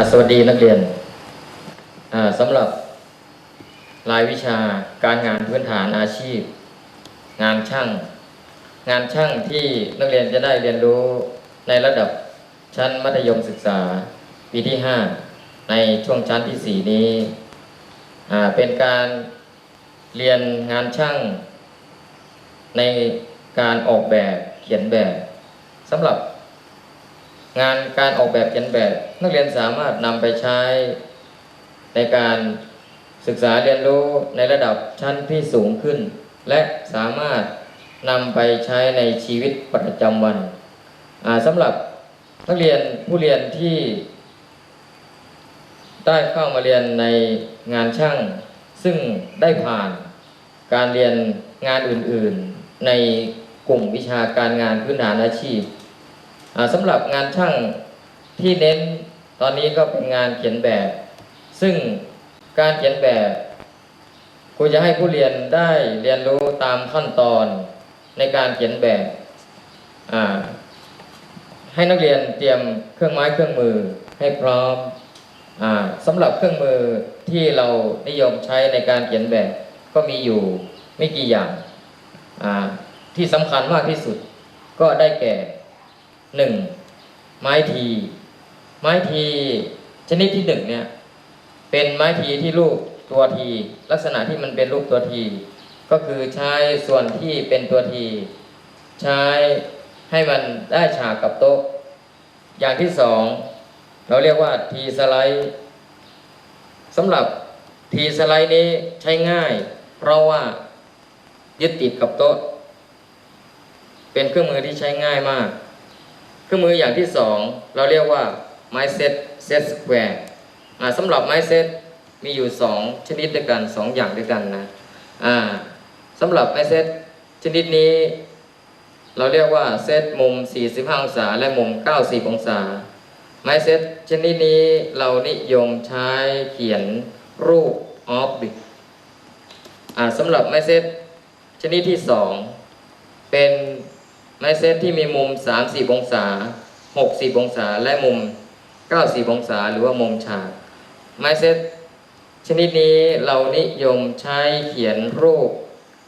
่สวัสดีนักเรียนสำหรับรายวิชาการงานพื้นฐานอาชีพ งานช่าง งานช่างที่นักเรียนจะได้เรียนรู้ในระดับชั้นมัธยมศึกษาปีที่ 5 ในช่วงชั้นที่ 4 นี้เป็นการเรียนงานช่าง ในการออกแบบเขียนแบบสำหรับ งานการออกแบบเขียนแบบ นักเรียนสามารถนำไปใช้ในการศึกษาเรียนรู้ในระดับชั้นที่สูงขึ้น และสามารถนำไปใช้ในชีวิตประจำวันสำหรับนักเรียนผู้เรียนที่ ได้เข้ามาเรียนในงานช่าง ซึ่งได้ผ่านการเรียนงานอื่น ๆ ในกลุ่มวิชาการงานพื้นฐานอาชีพ สำหรับงานช่างที่เน้นตอนนี้ก็เป็นงานเขียนแบบ ซึ่งการเขียนแบบครูจะให้ผู้เรียนได้เรียนรู้ตามขั้นตอนในการเขียนแบบให้นักเรียนเตรียมเครื่องไม้เครื่องมือให้พร้อมอสำหรับเครื่องมือที่เรานิยมใช้ในการเขียนแบบ ก็มีอยู่ไม่กี่อย่างที่สำคัญมากที่สุดก็ได้แก่ หนึ่งไม้ที ไม้ที ชนิดที่หนึ่งเนี่ยเป็นไม้ทีที่รูปตัวที ลักษณะที่มันเป็นรูปตัวที ก็คือใช้ส่วนที่เป็นตัวที ใช้ให้มันได้ฉากกับโต๊ะ อย่างที่สองเราเรียกว่าทีสไลด์สำหรับทีสไลด์นี้ใช้ง่าย เพราะว่ายึดติดกับโต๊ะ เป็นเครื่องมือที่ใช้ง่ายมาก เครื่องมืออย่างที่สองเราเรียกว่าไม้เซตเซตสแควร์สำหรับไม้เซตมีอยู่สองชนิดด้วยกันสองอย่างด้วยกันนะอ่าสำหรับไม้เซตชนิดนี้เราเรียกว่าเซตมุม 45 องศา และมุม 90 องศา ไม้เซตชนิดนี้เรานิยมใช้เขียนรูปออบบิกสำหรับไม้เซตชนิดที่สองเป็น ไม้เซตที่มีมุม 30 องศา 60 องศา และมุม 90 องศา หรือว่ามุมฉาก ไม้เซตชนิดนี้เรานิยมใช้เขียนรูป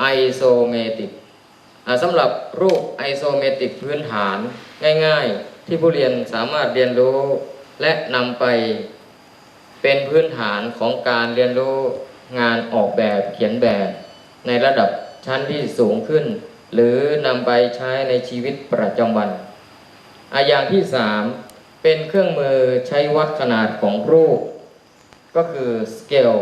ไอโซเมติกสำหรับรูปไอโซเมติกพื้นฐานง่ายๆ ที่ผู้เรียนสามารถเรียนรู้ และนำไปเป็นพื้นฐานของการเรียนรู้งานออกแบบเขียนแบบในระดับชั้นที่สูงขึ้น หรือนำไปใช้ในชีวิตประจำวันอะอย่างที่สามเป็นเครื่องมือใช้วัดขนาดของรูป ก็คือสเกล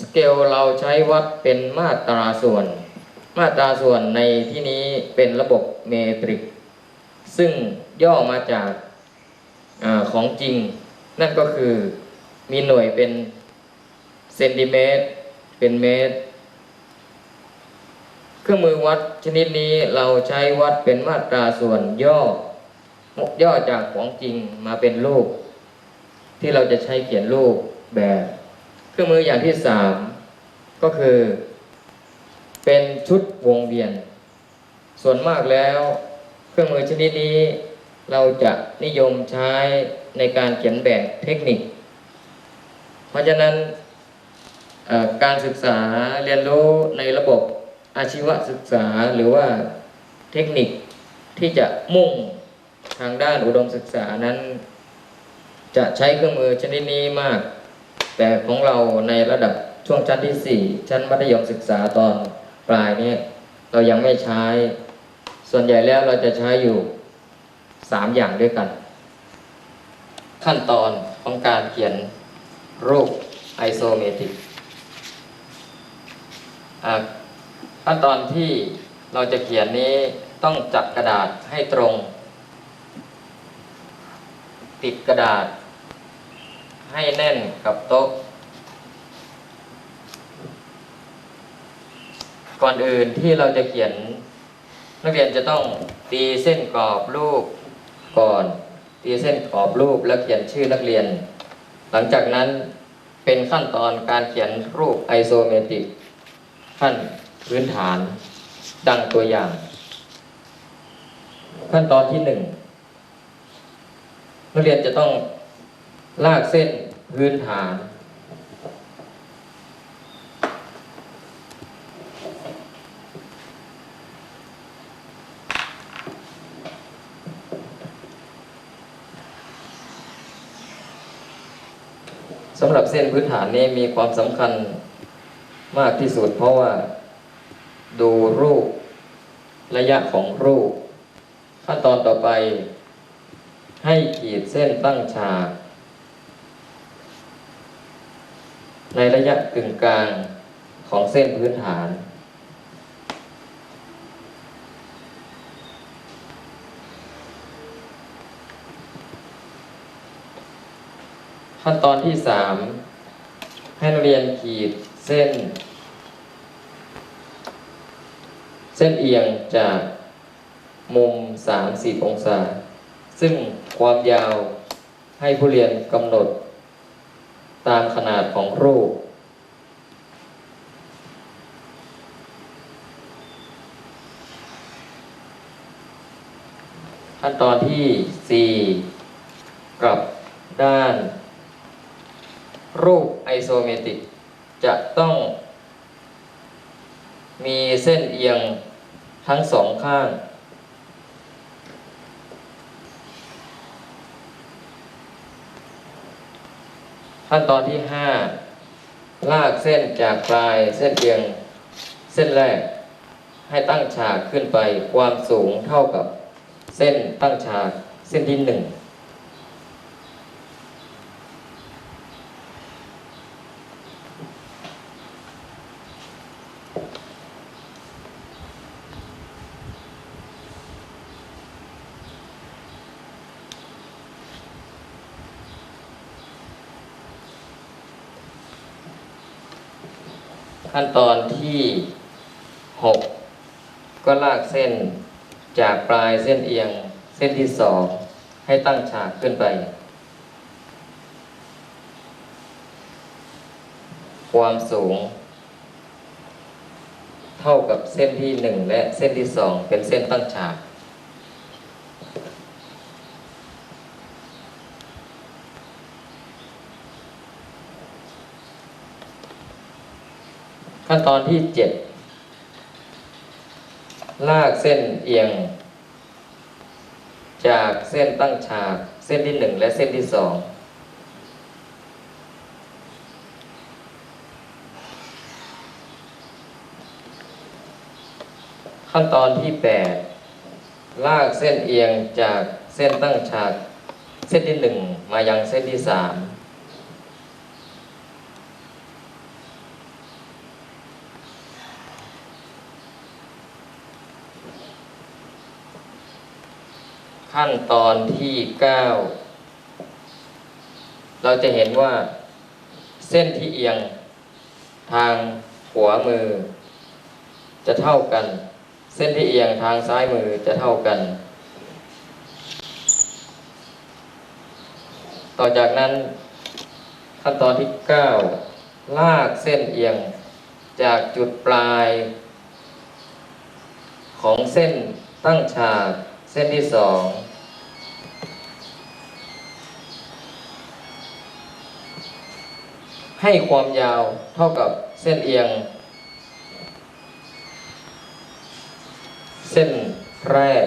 สเกลเราใช้วัดเป็นมาตราส่วน มาตราส่วนในที่นี้เป็นระบบเมตริก ซึ่งย่อมาจากอของจริง นั่นก็คือมีหน่วยเป็นเซนติเมตร เป็นเมตร เครื่องมือวัดชนิดนี้เราใช้วัดเป็นมาตราส่วนย่อมกย่อจากของจริงมาเป็นรูป ที่เราจะใช้เขียนรูปแบบ เครื่องมืออย่างที่สามก็คือ เป็นชุดวงเวียน ส่วนมากแล้ว เครื่องมือชนิดนี้ เราจะนิยมใช้ในการเขียนแบบเทคนิค เพราะฉะนั้นการศึกษาเรียนรู้ในระบบ อาชีวศึกษาหรือว่าเทคนิคที่จะมุ่งทางด้านอุดมศึกษานั้น จะใช้เครื่องมือชนิดนี้มาก แต่ของเราในระดับช่วงชั้นที่ 4 ชั้นมัธยมศึกษาตอนปลายเนี่ยเรายังไม่ใช้ ส่วนใหญ่แล้วเราจะใช้อยู่ 3 อย่างด้วยกัน ขั้นตอนของการเขียนรูปไอโซเมตริกอ่า ขั้นตอนที่เราจะเขียนนี้ต้องจัดกระดาษให้ตรง ติดกระดาษ ให้แน่นกับโต๊ะ ก่อนอื่นที่เราจะเขียน นักเรียนจะต้องตีเส้นกรอบรูปก่อน ตีเส้นกรอบรูปแล้วเขียนชื่อนักเรียน หลังจากนั้นเป็นขั้นตอนการเขียนรูปไอโซเมตริกขั้น พื้นฐาน ดังตัวอย่าง ขั้นตอนที่หนึ่งนักเรียนจะต้องลากเส้นพื้นฐาน สำหรับเส้นพื้นฐานนี้มีความสำคัญมากที่สุดเพราะว่า ดูรูป ระยะของรูป ขั้นตอนต่อไป ให้ขีดเส้นตั้งฉาก ในระยะกึ่งกลางของเส้นพื้นฐานขั้นตอนที่สามให้นักเรียนขีดเส้น เส้นเอียงจากมุม 30 องศา ซึ่งความยาวให้ผู้เรียนกำหนด ตามขนาดของรูป ขั้นตอนที่ 4 กลับด้าน รูปไอโซเมตริกจะต้อง มีเส้นเอียงทั้งสองข้าง ขั้นตอนที่5ลากเส้นจากปลายเส้นเอียงเส้นแรก ให้ตั้งฉากขึ้นไปความสูงเท่ากับเส้นตั้งฉากเส้นที่หนึ่ง ขั้นตอนที่ 6 ก็ลากเส้นจากปลายเส้นเอียงเส้นที่สองให้ตั้งฉากขึ้นไป ความสูง เท่ากับเส้นที่ 1 และเส้นที่ 2 เป็นเส้นตั้งฉาก ตอนที่เจ็ดลากเส้นเอียง จากเส้นตั้งฉาก เส้นที่หนึ่งและเส้นที่สองขั้นตอนที่แปดลากเส้นเอียงจากเส้นตั้งฉาก เส้นที่หนึ่งมายังเส้นที่สาม ขั้นตอนที่9เราจะเห็นว่าเส้นที่เอียงทางขวามือ จะเท่ากัน เส้นที่เอียงทางซ้ายมือจะเท่ากัน ต่อจากนั้นขั้นตอนที่9ลากเส้นเอียงจากจุดปลาย ของเส้นตั้งฉากเส้นที่สอง ให้ความยาวเท่ากับเส้นเอียง เส้นแรก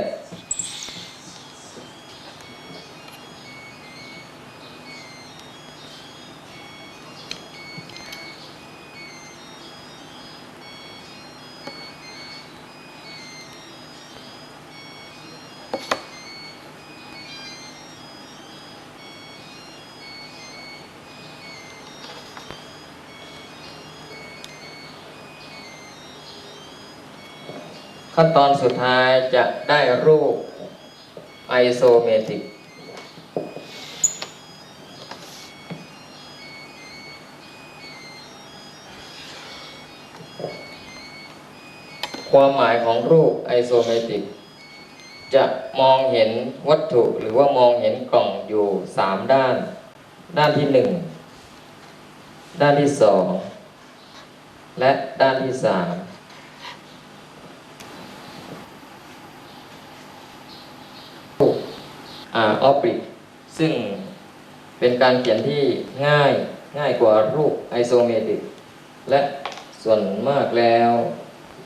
ขั้นตอนสุดท้ายจะได้รูปไอโซเมตริกความหมายของรูปไอโซเมตริก จะมองเห็นวัตถุหรือว่ามองเห็นกล่องอยู่ 3 ด้าน ด้านที่ 1 ด้านที่ 2 และด้านที่ 3 ออปริซึ่งเป็นการเขียนที่ง่ายง่ายกว่ารูปไอโซเมตริก และส่วนมากแล้ว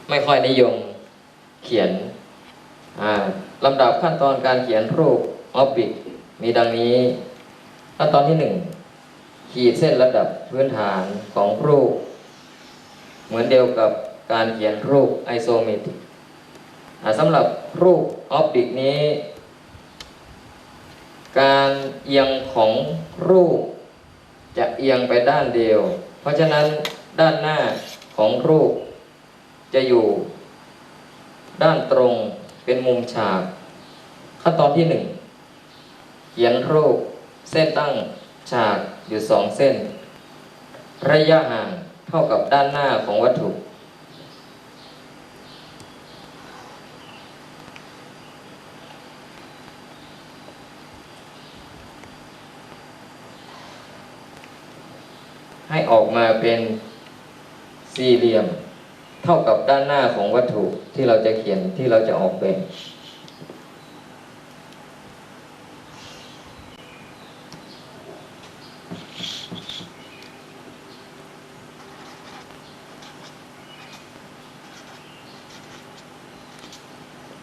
ไม่ค่อยนิยมเขียนลำดับขั้นตอนการเขียนรูปออฟบิมีดังนี้ขั้นตอนที่หนึ่งขีดเส้นระดับพื้นฐานของรูป เหมือนเดียวกับการเขียนรูปไอโซเมตริกสำหรับรูปออฟบิกนี้ การเอียงของรูป จะเอียงไปด้านเดียว เพราะฉะนั้นด้านหน้าของรูป จะอยู่ ด้านตรงเป็นมุมฉาก ขั้นตอนที่หนึ่งเขียนรูปเส้นตั้งฉากอยู่สองเส้น ระยะห่างเท่ากับด้านหน้าของวัตถุ ให้ออกมาเป็นสี่เหลี่ยม เท่ากับด้านหน้าของวัตถุที่เราจะเขียนที่เราจะออกแบบ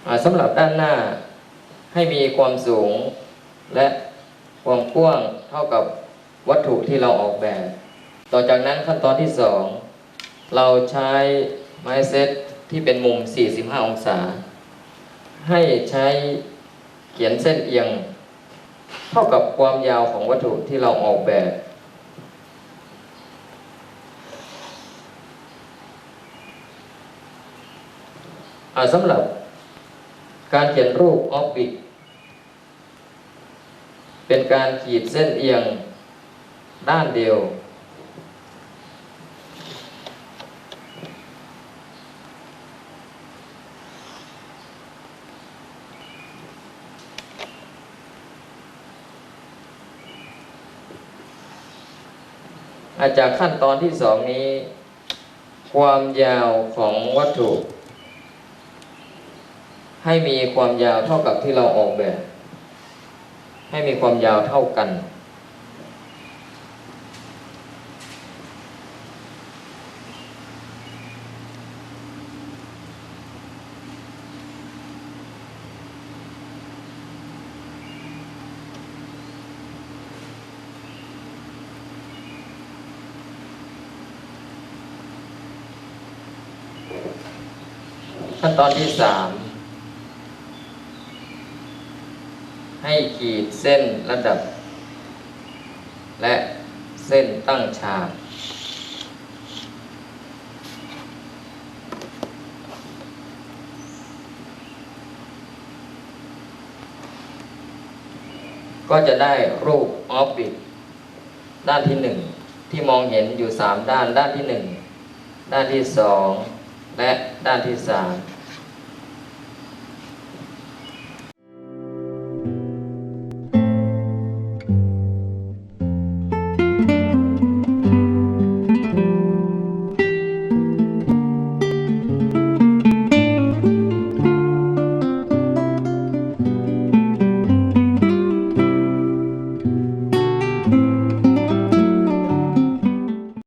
อ่าสำหรับด้านหน้าให้มีความสูงและความกว้างเท่ากับวัตถุที่เราออกแบบ ต่อจากนั้นขั้นตอนที่สองเราใช้ไม้เซตที่เป็นมุม 45 องศา ให้ใช้เขียนเส้นเอียง เท่ากับความยาวของวัตถุที่เราออกแบบ สำหรับการเขียนรูปออฟบิกเป็นการขีดเส้นเอียงด้านเดียว อาจากขั้นตอนที่สองนี้ ความยาวของวัตถุ ให้มีความยาวเท่ากับที่เราออกแบบ ให้มีความยาวเท่ากันขั้น ตอนที่สามให้ขีดเส้นระดับ และเส้นตั้งฉากก็จะได้รูปออฟบิทด้านที่หนึ่งที่มองเห็นอยู่สามด้าน ด้านที่หนึ่งด้านที่สองและด้านที่สาม